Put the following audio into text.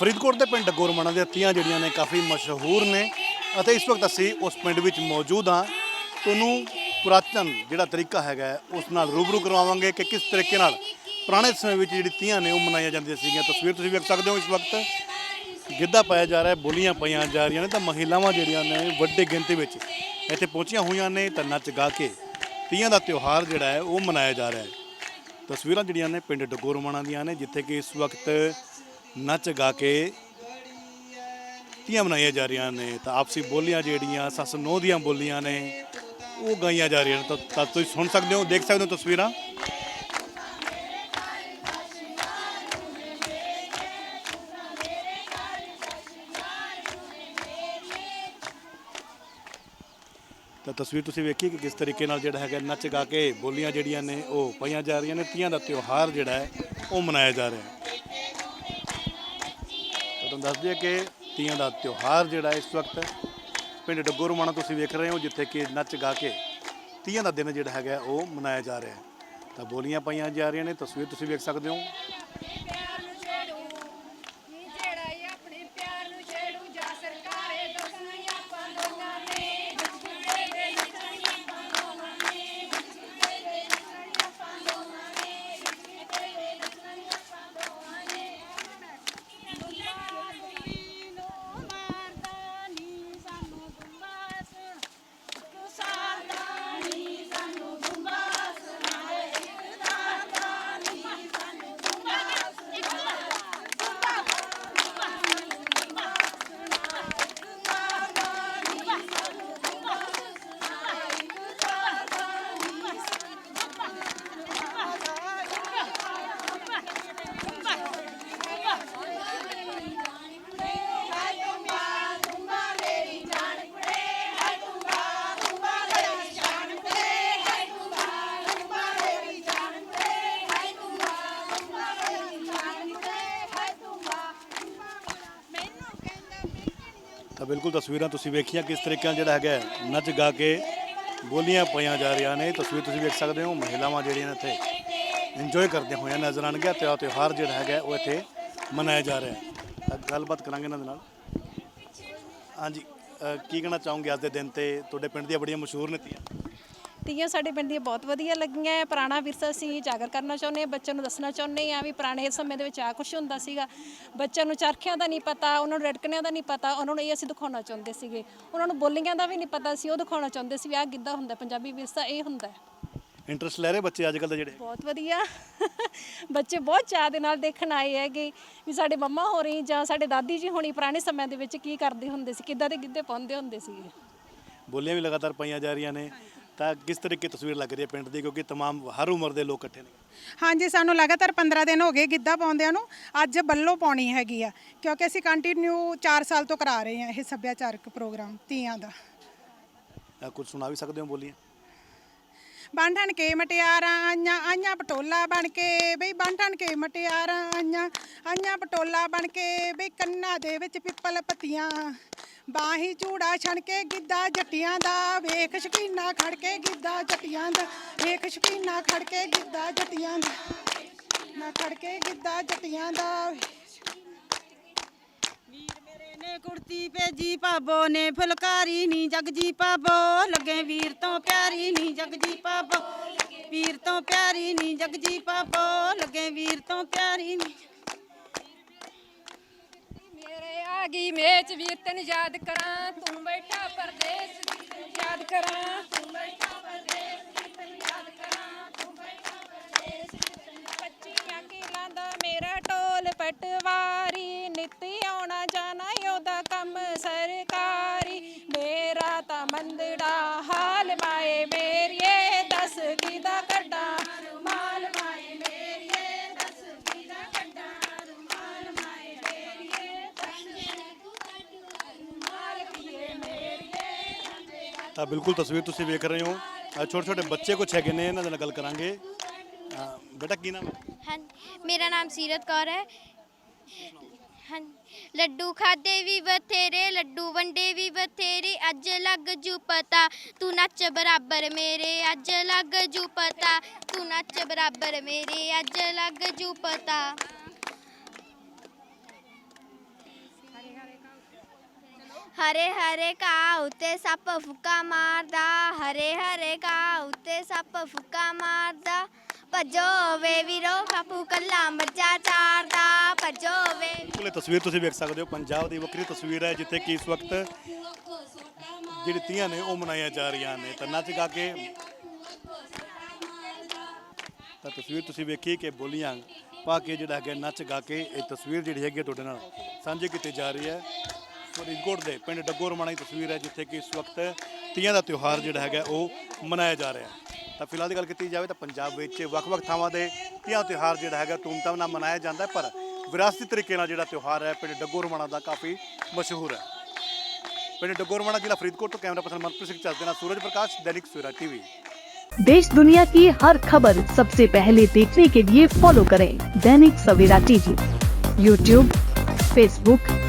ਫਰੀਦਕੋਟ ਦੇ ਪਿੰਡ ਗੋਰਮਣਾ ਦੀਆਂ ਤੀਆਂ ਜਿਹੜੀਆਂ ਨੇ ਕਾਫੀ ਮਸ਼ਹੂਰ ਨੇ ਅਤੇ ਇਸ ਵਕਤ ਅਸੀਂ ਉਸ ਪਿੰਡ ਵਿੱਚ ਮੌਜੂਦ ਹਾਂ। ਤੁਹਾਨੂੰ ਪੁਰਾਤਨ ਜਿਹੜਾ ਤਰੀਕਾ ਹੈਗਾ ਉਸ ਨਾਲ ਰੂਬਰੂ ਕਰਵਾਵਾਂਗੇ ਕਿ ਕਿਸ ਤਰੀਕੇ ਨਾਲ ਪੁਰਾਣੇ ਸਮੇਂ ਵਿੱਚ ਜਿਹੜੀ ਤੀਆਂ ਨੇ ਉਹ ਮਨਾਈਆਂ ਜਾਂਦੀਆਂ ਸੀਗੀਆਂ। ਤਸਵੀਰ ਤੁਸੀਂ ਵੇਖ ਸਕਦੇ ਹੋ ਇਸ ਵਕਤ। ਗਿੱਧਾ ਪਾਇਆ ਜਾ ਰਿਹਾ ਹੈ ਬੋਲੀਆਂ ਪਾਈਆਂ ਜਾ ਰਹੀਆਂ ਨੇ ਤਾਂ ਮਹਿਲਾਵਾਂ ਜਿਹੜੀਆਂ ਨੇ ਵੱਡੀ ਗਿਣਤੀ ਵਿੱਚ ਇੱਥੇ ਪਹੁੰਚੀਆਂ ਹੋਈਆਂ ਨੇ ਤਾਂ ਨੱਚ ਗਾ ਕੇ ਤੀਆਂ ਦਾ ਤਿਉਹਾਰ ਜਿਹੜਾ ਹੈ ਉਹ ਮਨਾਇਆ ਜਾ ਰਿਹਾ ਹੈ। ਤਸਵੀਰਾਂ ਜਿਹੜੀਆਂ ਨੇ ਪਿੰਡ ਡਗੋਰਮਾਣਾ ਦੀਆਂ ਨੇ, ਜਿੱਥੇ ਕਿ ਇਸ ਵਕਤ ਨੱਚ ਗਾ ਕੇ ਤੀਆਂ ਮਨਾਈਆਂ ਜਾ ਰਹੀਆਂ ਨੇ, ਤਾਂ ਆਪਸੀ ਬੋਲੀਆਂ ਜਿਹੜੀਆਂ, ਸੱਸ ਨੋਹ ਦੀਆਂ ਬੋਲੀਆਂ ਨੇ, ਉਹ ਗਾਈਆਂ ਜਾ ਰਹੀਆਂ ਨੇ। ਤਾਂ ਤਾਂ ਤੁਸੀਂ ਸੁਣ ਸਕਦੇ ਹੋ, ਦੇਖ ਸਕਦੇ ਹੋ ਤਸਵੀਰਾਂ? ਤਾਂ ਤਸਵੀਰ ਤੁਸੀਂ ਵੇਖੀ ਕਿ ਕਿਸ ਤਰੀਕੇ ਨਾਲ ਜਿਹੜਾ ਹੈਗਾ ਨੱਚ ਗਾ ਕੇ ਬੋਲੀਆਂ ਜਿਹੜੀਆਂ ਨੇ, ਉਹ ਪਾਈਆਂ ਜਾ ਰਹੀਆਂ ਨੇ। ਤੀਆਂ ਦਾ ਤਿਉਹਾਰ ਜਿਹੜਾ ਹੈ, ਉਹ ਮਨਾਇਆ ਜਾ ਰਿਹਾ ਹੈ। ਤੁਹਾਨੂੰ ਦੱਸ ਦਈਏ ਕਿ ਤੀਆਂ ਦਾ ਤਿਉਹਾਰ ਜਿਹੜਾ ਇਸ ਵਕਤ ਪਿੰਡ ਡੱਗੋ ਡੱਗੋਰਮਾਣਾ ਤੁਸੀਂ ਵੇਖ ਰਹੇ ਹੋ, ਜਿੱਥੇ ਕਿ ਨੱਚ ਗਾ ਕੇ ਤੀਆਂ ਦਾ ਦਿਨ ਜਿਹੜਾ ਹੈਗਾ ਉਹ ਮਨਾਇਆ ਜਾ ਰਿਹਾ ਹੈ। ਤਾਂ ਬੋਲੀਆਂ ਪਾਈਆਂ ਜਾ ਰਹੀਆਂ ਨੇ, ਤਸਵੀਰ ਤੁਸੀਂ ਵੇਖ ਸਕਦੇ ਹੋ ਪਿਆਰ ਨੂੰ ਛੇੜੂ ਨੀ ਜਿਹੜਾ ਈ ਆਪਣੇ ਪਿਆਰ ਨੂੰ ਛੇੜੂ ਜਾ ਸਰਕਾਰੇ ਦੱਸਣੀਆਂ ਆਪਾਂ ਦੋਨਾਂ ਨੇ ਵਿਛੜੇ ਦੇ ਨਿਸ਼ਾਨੀਆਂ ਆਪਾਂ ਦੋਨਾਂ ਨੇ ਵਿਛੜੇ ਦੇ ਨਿਸ਼ਾਨੀਆਂ ਆਪਾਂ ਦੋਨਾਂ ਨੇ ਵਿਛੜੇ ਦੇ ਨਿਸ਼ਾਨੀਆਂ ਆਪਾਂ ਦੋਨਾਂ ਨੇ ਦੁੱਲਾ ਦੁੱਲੀ ਨੂੰ ਮਾਰਦਾ ਨੀ ਸਾਨੂੰ ਗੁੰਬਾਸ ਤੂੰ ਸਾਰਦਾ ਨੀ ਸਾਨੂੰ ਗੁੰਬਾਸ ਹਾਏ ਇੱਕ ਸਾਰਦਾ ਨੀ ਸਾਨੂੰ ਗੁੰਬਾਸ ਤਾਂ ਬਿਲਕੁਲ ਤਸਵੀਰਾਂ ਤੁਸੀਂ ਵੇਖੀਆਂ ਕਿਸ ਤਰੀਕੇ ਨਾਲ ਜਿਹੜਾ ਹੈਗਾ ਨੱਚ ਗਾ ਕੇ ਬੋਲੀਆਂ ਪਾਈਆਂ ਜਾ ਰਹੀਆਂ ਨੇ। ਤਸਵੀਰ ਤੁਸੀਂ ਵੇਖ ਸਕਦੇ ਹੋ, ਮਹਿਲਾਵਾਂ ਜਿਹੜੀਆਂ ਨੇ ਇੱਥੇ ਇੰਜੋਏ ਕਰਦੀਆਂ ਹੋਈਆਂ ਨਜ਼ਰ ਆਉਣਗੀਆਂ ਤੇ ਉਹ ਤਿਉਹਾਰ ਜਿਹੜਾ ਹੈਗਾ ਉਹ ਇੱਥੇ ਮਨਾਇਆ ਜਾ ਰਿਹਾ ਹੈ। ਗੱਲਬਾਤ ਕਰਾਂਗੇ ਇਹਨਾਂ ਦੇ ਨਾਲ। ਹਾਂਜੀ ਕੀ ਕਹਿਣਾ ਚਾਹੋਗੇ ਅੱਜ ਦੇ ਦਿਨ ਤੇ? ਤੁਹਾਡੇ ਪਿੰਡ ਦੀਆਂ ਬੜੀਆਂ ਮਸ਼ਹੂਰ ਨੀਤੀਆਂ। ਤੀਆਂ ਸਾਡੇ ਪਿੰਡ ਦੀਆਂ ਬਹੁਤ ਵਧੀਆ ਲੱਗੀਆਂ ਹੈ। ਪੁਰਾਣਾ ਵਿਰਸਾ ਅਸੀਂ ਜਾਗਰ ਕਰਨਾ ਚਾਹੁੰਦੇ ਹਾਂ ਬੱਚਿਆਂ ਨੂੰ ਦੱਸਣਾ ਚਾਹੁੰਦੇ ਹਾਂ ਵੀ ਪੁਰਾਣੇ ਸਮੇਂ ਦੇ ਵਿੱਚ ਆ ਕੁਝ ਹੁੰਦਾ ਸੀਗਾ। ਬੱਚਿਆਂ ਨੂੰ ਚਰਖਿਆਂ ਦਾ ਨਹੀਂ ਪਤਾ ਉਹਨਾਂ ਨੂੰ ਰੜਕਣਿਆਂ ਦਾ ਨਹੀਂ ਪਤਾ ਉਹਨਾਂ ਨੂੰ ਇਹ ਅਸੀਂ ਦਿਖਾਉਣਾ ਚਾਹੁੰਦੇ ਸੀਗੇ। ਉਹਨਾਂ ਨੂੰ ਬੋਲੀਆਂ ਦਾ ਵੀ ਨਹੀਂ ਪਤਾ ਸੀ ਉਹ ਦਿਖਾਉਣਾ ਚਾਹੁੰਦੇ ਸੀ ਵੀ ਆਹ ਗਿੱਧਾ ਹੁੰਦਾ ਪੰਜਾਬੀ ਵਿਰਸਾ ਇਹ ਹੁੰਦਾ ਹੈ ਇੰਟਰਸਟ ਲੈ ਰਹੇ ਬੱਚੇ ਅੱਜ ਕੱਲ੍ਹ ਦੇ ਜਿਹੜੇ? ਬਹੁਤ ਵਧੀਆ। ਬੱਚੇ ਬਹੁਤ ਚਾਅ ਦੇ ਨਾਲ ਦੇਖਣ ਆਏ ਹੈਗੇ ਵੀ ਸਾਡੇ ਮੰਮਾ ਹੋ ਰਹੀ ਜਾਂ ਸਾਡੇ ਦਾਦੀ ਜੀ ਹੋਣੀ ਪੁਰਾਣੇ ਸਮਿਆਂ ਦੇ ਵਿੱਚ ਕੀ ਕਰਦੇ ਹੁੰਦੇ ਸੀ ਕਿੱਦਾਂ ਦੇ ਗਿੱਧੇ ਪਾਉਂਦੇ ਹੁੰਦੇ ਸੀਗੇ। ਬੋਲੀਆਂ ਵੀ ਲਗਾਤਾਰ ਪਾਈਆਂ ਜਾ ਰਹੀਆਂ ਨੇ। ਤਾਂ ਕਿਸ ਤਰੀਕੇ ਤਸਵੀਰ ਲੱਗ ਰਹੀ ਹੈ ਪਿੰਡ ਦੀ ਕਿਉਂਕਿ तमाम ਹਰ ਉਮਰ ਦੇ ਲੋਕ ਇਕੱਠੇ ਨੇ ਹਾਂਜੀ ਸਾਨੂੰ ਲਗਾਤਾਰ 15 ਦਿਨ ਹੋ ਗਏ ਗਿੱਧਾ ਪਾਉਂਦਿਆਂ ਨੂੰ ਅੱਜ ਬੱਲੋ ਪਾਉਣੀ ਹੈਗੀ ਆ ਕਿਉਂਕਿ ਅਸੀਂ ਕੰਟੀਨਿਊ 4 ਸਾਲ ਤੋਂ ਕਰਾ ਰਹੇ ਹਾਂ ਇਹ ਸੱਭਿਆਚਾਰਕ ਪ੍ਰੋਗਰਾਮ ਤੀਆਂ ਦਾ ਅਹ ਕੁਝ ਸੁਣਾ ਵੀ ਸਕਦੇ ਹੋ ਬੋਲੀਆਂ ਬਣ ਠਣ ਕੇ ਮਟਿਆਰਾਂ ਆਈਆਂ ਆਈਆਂ ਪਟੋਲਾ ਬਣ ਕੇ ਬਈ ਬਣ ਠਣ ਕੇ ਮਟਿਆਰਾਂ ਆਈਆਂ ਆਈਆਂ ਪਟੋਲਾ ਬਣ ਕੇ ਬਈ ਕੰਨਾਂ ਦੇ ਵਿੱਚ ਪਿੱਪਲ ਪੱਤੀਆਂ ਬਾਹੀ ਝੂੜਾ ਛਣ ਕੇ ਗਿੱਧਾ ਜੱਟੀਆਂ ਦਾ, ਵੇਖ ਸ਼ਕੀਨਾ ਖੜ ਕੇ ਗਿੱਧਾ ਜੱਟੀਆਂ ਦਾ, ਵੇਖ ਸ਼ਕੀਨਾ ਖੜ ਕੇ ਗਿੱਧਾ ਜੱਟੀਆਂ ਦਾ, ਨਾ ਖੜ ਕੇ ਗਿੱਧਾ ਜੱਟੀਆਂ ਦਾ ਨੇ ਕੁੜਤੀ ਭੇਜੀ ਪਾਬੋ ਨੇ, ਫੁਲਕਾਰੀ ਨੀ ਜਗਜੀ ਪਾਬੋ ਲੱਗੇ ਵੀਰ ਤੋਂ ਪਿਆਰੀ ਨੀ ਜਗਜੀ ਪਾਬੋ ਵੀਰ ਤੋਂ ਪਿਆਰੀ ਨੀ ਜਗਜੀ ਪਾਬੋ ਲੱਗੇ ਵੀਰ ਤੋਂ ਪਿਆਰੀ ਨੀ ਆ ਗਈ ਮੇਚ ਵੀਰ ਤੈਨੂੰ ਯਾਦ ਕਰਾਂ, ਤੂੰ ਬੈਠਾ ਪਰਦੇਸ ਵੀਰ ਤੈਨੂੰ ਯਾਦ ਕਰਾਂ। ਤੂੰ ਬੈਠਾ ਪਰਦੇਸ ਵੀਰ ਤੈਨੂੰ ਯਾਦ ਕਰਾਂ ਤੂੰ ਬੈਠਾ ਪਰਦੇਸ ਵੀਰ ਤੈਨੂੰ ਪੱਚੀਆਂ ਕਿਲਾਂ ਦਾ ਮੇਰਾ ਟੋਲ ਪਟਵਾਰੀ। ਬਿਲਕੁਲ ਤਸਵੀਰ ਤੁਸੀਂ ਵੇਖ ਰਹੇ ਹੋ ਛੋਟੇ ਛੋਟੇ ਬੱਚੇ ਕੁਛ ਹੈਗੇ ਨੇ ਇਹਨਾਂ ਦੇ ਨਾਲ ਗੱਲ ਕਰਾਂਗੇ ਅਹ ਬੇਟਾ ਕੀ ਨਾਮ ਹੈ ਹਾਂ ਮੇਰਾ ਨਾਮ ਸੀਰਤ ਕੌਰ ਹੈ ਹਾਂ ਲੱਡੂ ਖਾਦੇ ਵੀ ਬਥੇਰੇ ਲੱਡੂ ਵੰਡੇ ਵੀ ਬਥੇਰੇ ਅੱਜ ਲੱਗ ਜੂ ਪਤਾ ਤੂੰ ਨੱਚ ਬਰਾਬਰ ਮੇਰੇ ਅੱਜ ਲੱਗ ਜੂ ਪਤਾ ਤੂੰ ਨੱਚ ਬਰਾਬਰ ਮੇਰੇ ਅੱਜ ਲੱਗ ਜੂ ਪਤਾ ਹਰੇ ਹਰੇ ਕਾ ਉਤੇ ਸੱਪ ਫੁੱਕਾ ਮਾਰਦਾ, ਹਰੇ ਹਰੇ ਕਾ ਉਤੇ ਸੱਪ ਫੁੱਕਾ ਮਾਰਦਾ। ਭੱਜੋ ਵੇ ਵੀਰੋ, ਬਾਪੂ ਕੱਲਾ ਮਰਜਾ ਚਾਰਦਾ, ਭੱਜੋ ਵੇ ਬਿਲਕੁਲ, ਇਹ ਤਸਵੀਰ ਤੁਸੀਂ ਵੇਖ ਸਕਦੇ ਹੋ, ਪੰਜਾਬ ਦੀ ਵੱਖਰੀ ਤਸਵੀਰ ਹੈ, ਜਿੱਥੇ ਕਿ ਇਸ ਵਕਤ ਜਿਹੜੀ ਤੀਆਂ ਨੇ, ਉਹ ਮਨਾਈਆਂ ਜਾ ਰਹੀਆਂ ਨੇ। ਤਾਂ ਨੱਚ ਗਾ ਕੇ ਤਾਂ ਤਸਵੀਰ ਤੁਸੀਂ ਵੇਖੀ ਕਿ ਬੋਲੀਆਂ ਪਾ ਕੇ ਜਿਹੜਾ ਹੈਗਾ, ਨੱਚ ਗਾ ਕੇ ਇਹ ਤਸਵੀਰ ਜਿਹੜੀ ਹੈਗੀ ਹੈ ਤੁਹਾਡੇ ਨਾਲ ਸਾਂਝੀ ਕੀਤੀ ਜਾ ਰਹੀ ਹੈ। ਫਰੀਦਕੋਟ ਦੇ ਪਿੰਡ ਡੱਗੋ ਰਮਾਣਾ ਦੀ ਤਸਵੀਰ ਹੈ ਜਿੱਥੇ ਕਿ ਇਸ ਵਕਤ ਤੀਆਂ ਦਾ ਤਿਉਹਾਰ ਜਿਹੜਾ ਹੈਗਾ ਉਹ ਮਨਾਇਆ ਜਾ ਰਿਹਾ ਹੈ ਤਾਂ ਫਿਲਹਾਲ ਦੀ ਗੱਲ ਕੀਤੀ ਜਾਵੇ ਤਾਂ ਪੰਜਾਬ ਵਿੱਚ ਵੱਖ-ਵੱਖ ਥਾਵਾਂ ਦੇ ਤੀਆਂ ਤਿਉਹਾਰ ਜਿਹੜਾ ਹੈਗਾ ਧੂਮਧਾਮ ਨਾਲ ਮਨਾਇਆ ਜਾਂਦਾ ਹੈ ਪਰ ਵਿਰਾਸਤੀ ਤਰੀਕੇ ਨਾਲ ਜਿਹੜਾ ਤਿਉਹਾਰ ਹੈ ਪਿੰਡ ਡੱਗੋ ਰਮਾਣਾ ਦਾ ਕਾਫੀ ਮਸ਼ਹੂਰ ਹੈ ਪਿੰਡ ਡੱਗੋ ਰਮਾਣਾ ਜ਼ਿਲ੍ਹਾ ਫਰੀਦਕੋਟ ਤੋਂ ਕੈਮਰਾ ਪਰਸਨ ਮਨਪ੍ਰੀਤ ਸਿੰਘ ਚੱਲ ਦੇ ਨਾਲ ਸੂਰਜ ਪ੍ਰਕਾਸ਼ दैनिक सवेरा टीवी देश दुनिया की हर खबर सबसे पहले देखने के लिए फॉलो करें Dainik Savera TV YouTube Facebook